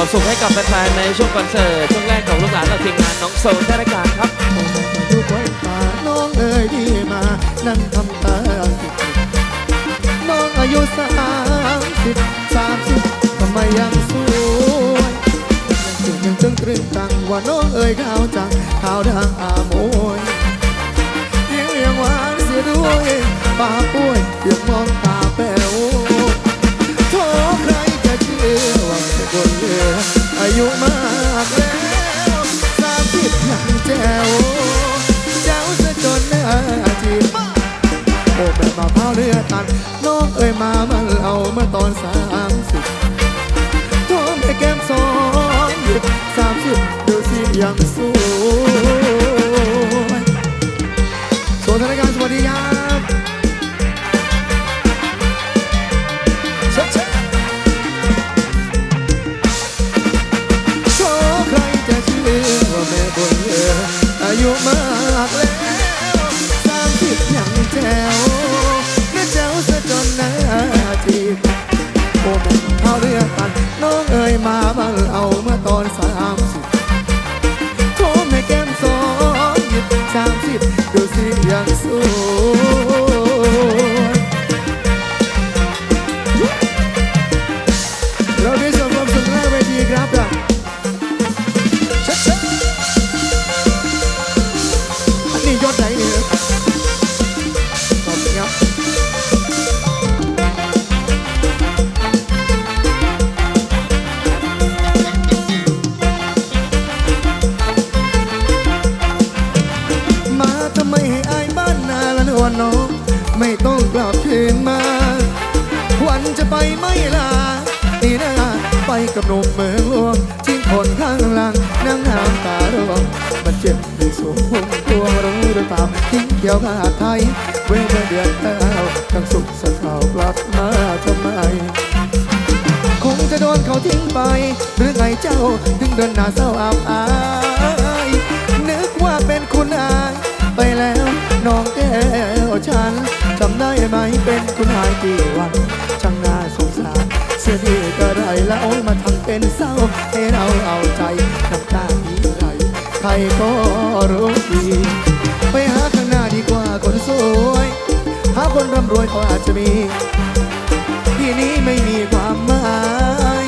ความสุขให้กับแฟนๆในช่วงคอนเสิร์ตช่วงแรกของลูกหลานและทีมงานน้องโซนธนการครับดูไว้ตาน้องเอ๋ยที่มา นั่งทำตาน้องอายุสามสิบสามสิบทำไมยังสวยยังจึงยังจึงตรึงตังว่าน้องเอ๋ยขาวจังขาวดังอาโมยเสียงยังหวานเสียด้วยปากป่วยเพียงมองตา คนเลวอายุมากแล้ว มา กับหนุ่มเมืองหลวงทิ้งคนข้างหลังนั่งน้ำตาร่วงมันเจ็บในสวงพุ่มพวงรู้หรือเปล่าทิ้งเกี่ยวผ้าไทย เวลาเดือนเก้าทั้งสุขสันต์เขากลับมาทำไมคงจะโดนเขาทิ้งไป หรือไงเจ้า ถึงเดินหน้าเศร้าอับอาย ก็รู้ดีไปหาข้างหน้าดีกว่าคนสวย หาคนร่ำรวยเขาอาจจะมี ที่นี้ไม่มีความหมาย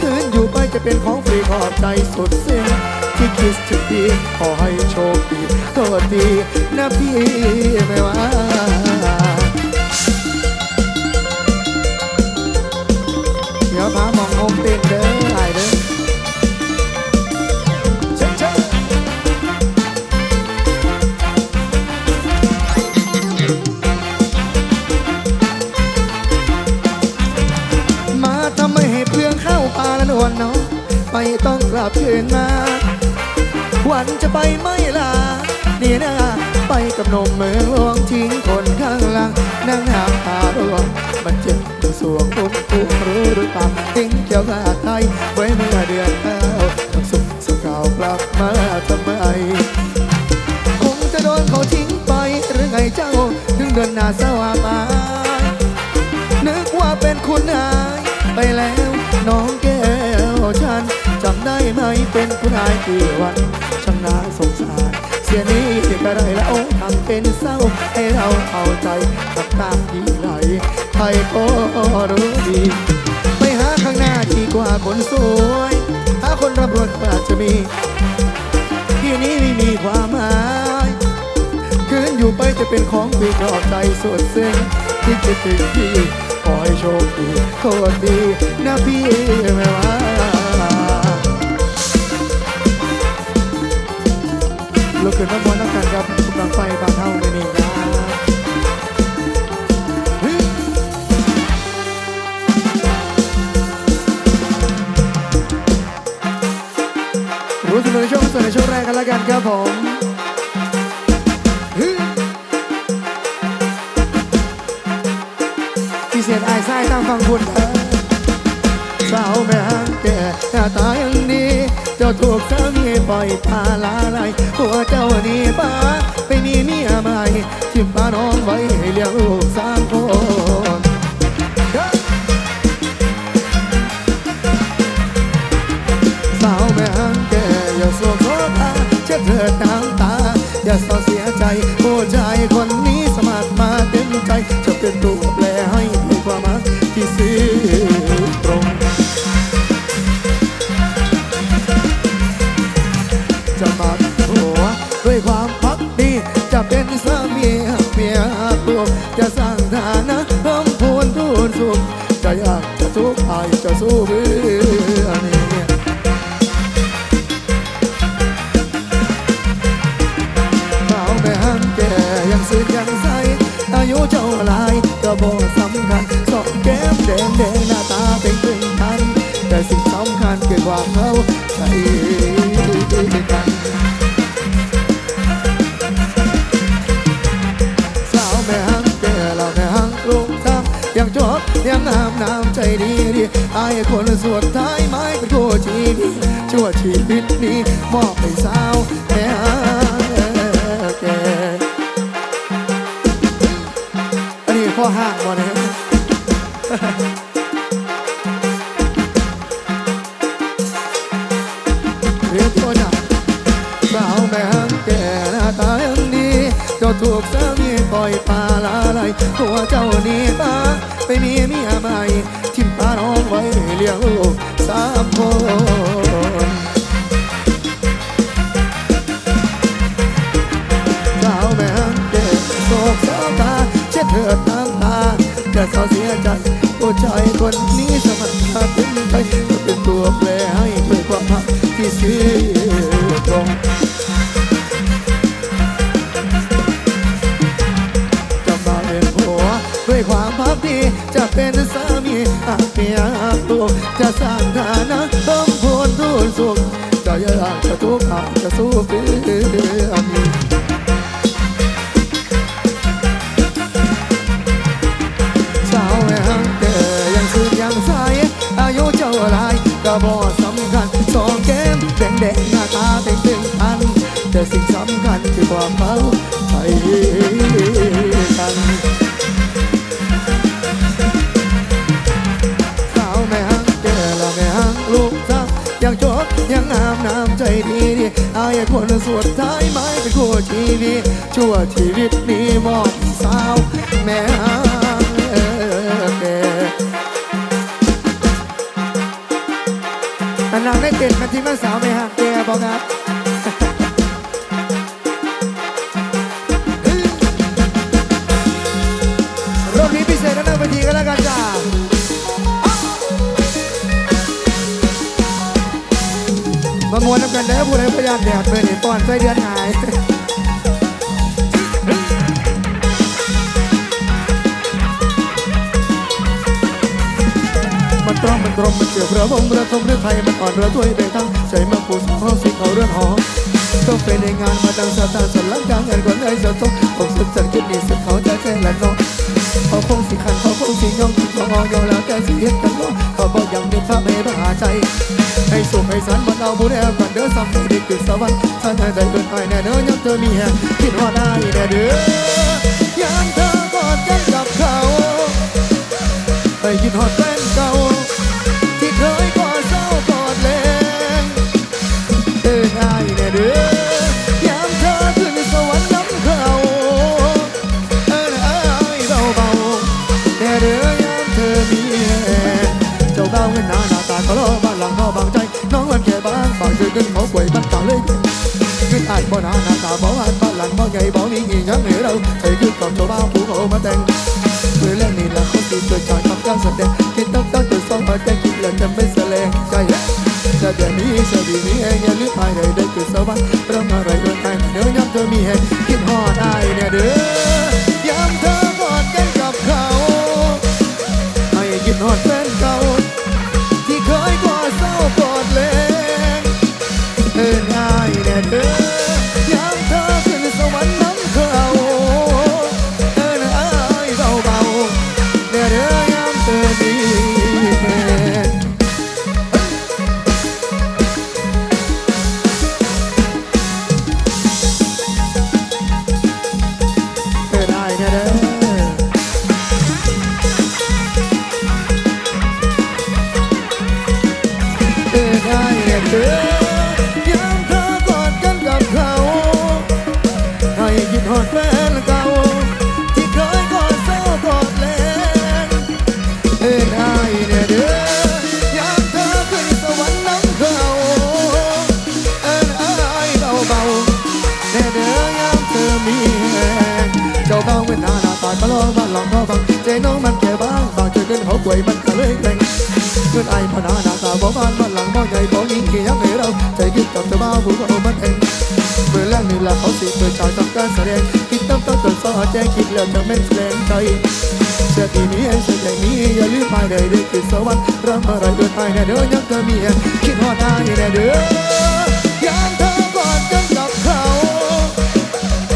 คืนอยู่ไปจะเป็นของฟรีขอบใจสุดสิ้นที่คิดถึงดีขอให้โชคดีโทษดีนะพี่ไม่ว่า กี่วันช่างน่าสงสาร เสียนี้ก็ได้แล้วทำเป็นเศร้า ให้เราเอาใจกับตามที่ไหลใครก็รู้ดี ไปหาข้างหน้าดีกว่าคนสวย หาคนรับรวยก็อาจะมี ที่นี้ไม่มีความหมายคืนอยู่ไปจะเป็นของพี่กรอบใจสุดซึ้งที่คิดถึงพี่ขอให้โชคดีโคตรดีนะพี่ไม่ว่า ลุกขึ้นมาบนนักกันครับกำลังไฟบางเท่าไม่นี่นะเฮ้ยรู้สึกในช่วงส่วนในช่วงแรกกันแล้วกันครับผมที่เสียดอายตั้งฟังคุณเสาวแม่ฮังแก่หน้าตายังดี เจ้าถูกสามีปล่อยพาลาไรลหัวเจ้านี่ป้าไปมีเมียใหม่ทิมปาน้องไว้ให้เลี้ยงลูกสามคนสาวแม่ฮังแกอย่าโศกโศกาเช็ดเถิดน้ำตา อย่าเศร้าเสียใจผัวใจคนนี้สมัครมาเต็มใจจะเป็นตัวแล ความเข้าใจกันสาวแม่หังแก่เราแม่หังลูกทำยังจบยังงามน้ำใจดีดีอายคนสวดท้ายไม้เป็นคู่ชีวิตชั่วชีวิตนี้มอบให้สาวแม่หังแก่อันนี้พ่อห้างบ่เนี่ย จ้าถูกสามีปล่อยปลาลาไหลตัวเจ้านี่ตาไปมีเมียใหม่ทิมปาน้องไว้เลี้ยงลูกสามคนสาวแม่หังแก่โศกสาวตาเช็ดเถิดน้ำตาจะเศร้าเสียใจผู้ชายคนนี้สมัครเป็นใจจะเป็นตัวแปรให้เพื่อความรักที่ซื่อ จะอยากจะทุกข์อาจะสู้เพื่อมีสาวแม่หังเกยังสุดยังใสอายุเจ้าลายก็บ่สำคัญสองแก้มแดงแดงๆหน้าตาเต็งเต็งพันแต่สิ่งสำคัญคือความเขาใจ บยังงามน้ำใจดีดีอายคนสุดท้ายไม่เป็นคู่ชีวิตชั่วชีวิตนี้ม อนนี่ป้อนไส้เดือนหายมันตรอมมันตรมมันเจือเรือวงเรือทมเรือไทยมันอ่อนเรือถ้วยเบทั้งใจมาปูสองห้องสีเขาเรือนหอมต้องไปในงานมาดังสตาร์สันลังกางงานก่อนเลยจะต้องอกสุดสันคิดดีสุดเขาใจแค่ละน้องเขาคงสิขันเขาคงสิย่องเขางอยแล้วแต่สิเฮ็ดกันล้อเขาบอกยังมีพระไม่บ้าใจ ให้สุขให้สันมันเอาบุญแอบกันเด้อซ้ำดีคือสวรรค์ท่านใดเกินไปแน่เด้อยังเธอมีแฮคิดว่าได้แน่เด้อยามเธอกอดกันกับเขาไปคิดฮอดแฟน ขึ้นเขาป่วยบ้านต่างเลยขึ้นอ่านบ่หนาหน้าตาบ่อ่านบ้านหลังบ่ใหญ่บ่มีอีหยังเหนือเราเคยขึ้นกับเจ้าบ้าผู้เขามาแต่งเพื่อเล่นนี่ละคน บางใจน้องมันแค่บางบางเจอเกินเขาป่วยมันก็เลยแกร่งเกินไอ้พนาหน้าตาบ่บ้านบ้านหลังบ่ใหญ่บ่ยิ่งกี่ยังให้เราใจคิดกับเจ้าบ้าผู้เขามันเองเมื่อแรกนี่ละเขาสิเปิดฉากทำการแสดงคิดตั้งตั้งจนสอแจ้งคิดแล้วจะแม่นแสดงใจเชื่อที่นี้เชื่อใจนี้อย่าลืมไปได้เด็กคือสวรรค์รำอะไรเดินไปแน่เด้อยังเธอมีคิดฮอดได้แน่เด้อยามเธอกอดกันกับเขา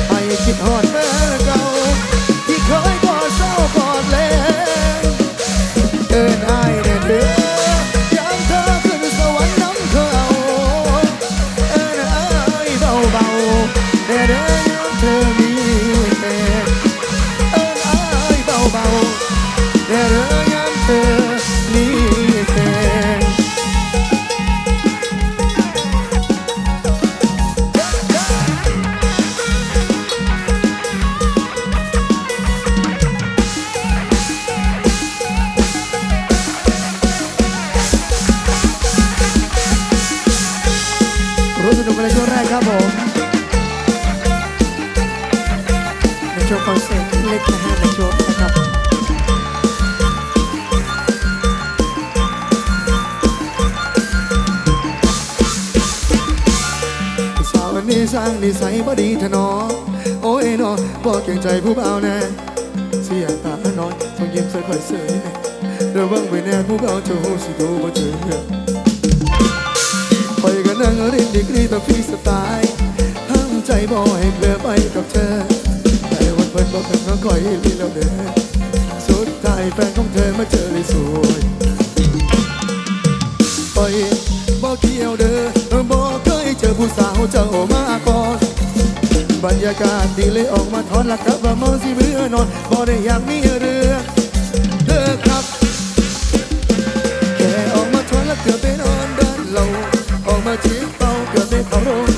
ไปคิดฮอด ร้างนิสัยบ่ดีทะนอโอ้ยนอบ่เก่งใจผู้เบาแน่เสียตาน้อยต้องยิ้มใส่คอยเสยแน่ระวังไว้แน่ผู้เบาจะหูสิดูบ่เจอคอยกันนั่งรินดีกรีแบบฟรีสไตล์ห้ามใจบ่ให้เพลอไปกับเธอแต่วันเพิ่นบอกกันว่าคอยลีแล้วเด้อสุดท้ายแฟนของเธอมาเจอเลยสวยไปบอกเที่ยวเด้อ ผู้สาวเจ้ามาก่อน บรรยากาศดีเลยออกมาทอนลักกับว่าเมาสิเบื่อนอนบ่ได้อยากมีเรื่องเลิกครับ แค่ออกมาทอนแล้วเกือบไปนอนด้านเราออกมาจีบเป่าเกือบไปเข้าโรง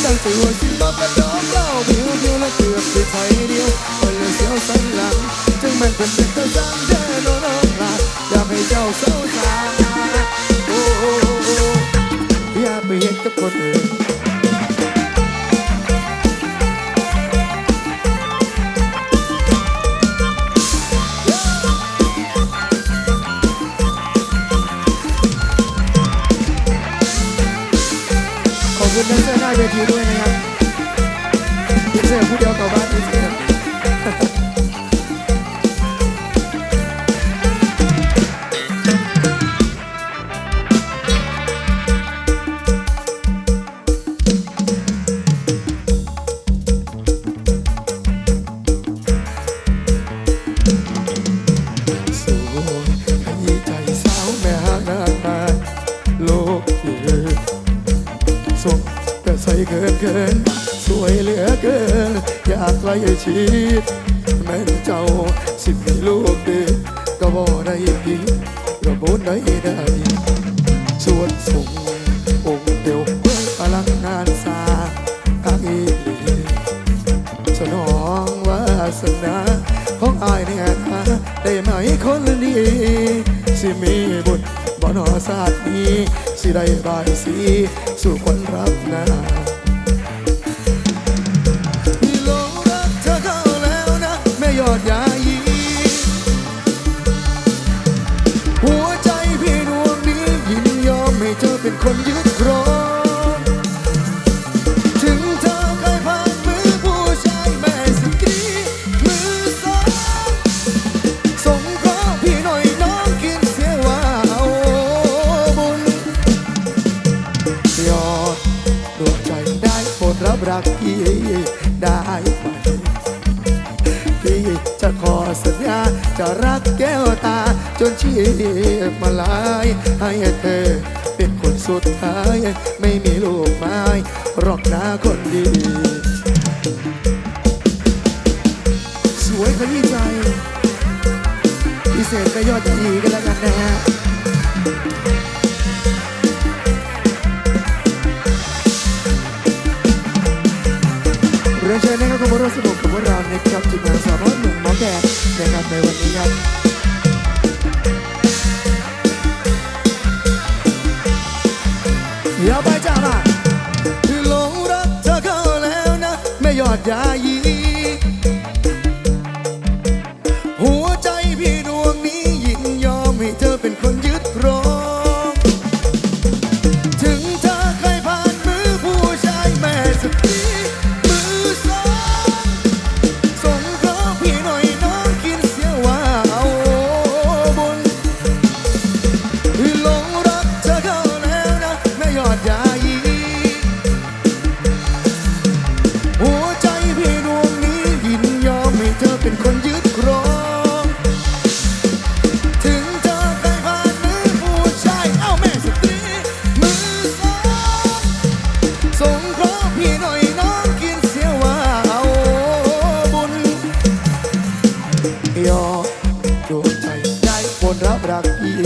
นแค่ตั้งตัวสิมากระดองเล่าเพียวเพียวแล้วเกือบไปใช้เดียวปล่ ชีตแม่นเจ้าสิมีลูกเด็กก็บ่ได้ดีก็บ่ได้ได้ชวนส่งองค์เดียวเพื่อพลังงานสาอาอีลีสนองวาสนาของอายเนี่ยนะได้ไหมคนนี้สิมีบุญบ่นอศาสตนี้สิได้บายสีสู่คนรับนา but yeah. วยขยี้ใจ พิเศษก็ยอดดีกันแล้วกันนะฮะเรียนเชิญนะครับคุณผู้ร่วมสนุกกับเรานะครับจิตมาสาวน้อยหนุ่มหมอแดดนะครับในวันนี้ครับอย่าไปจ้าบ้าคืหลงรักเธอเขาแล้วนะ ไม่ยอดยายี พี่หน่อยน้องกินเสียวเอาบุญยอมดวงใจได้คนรักพี่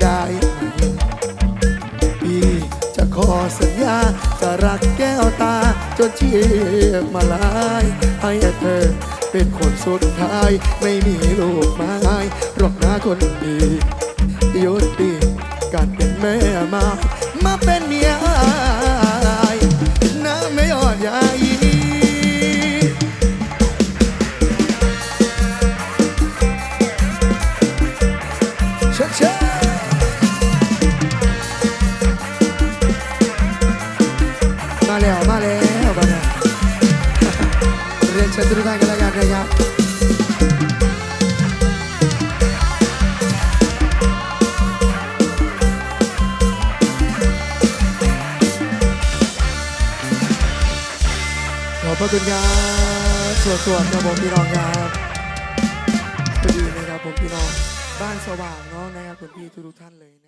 ได้ไหมจะขอสัญญาจะรักแกวตาจนชีพมาลายให้เธอเป็นคนสุดท้าย ไม่มีลูกไม้หรอกนะคนดี ว่างเนาะนะครับคุณพี่ทุกท่านเลยนะ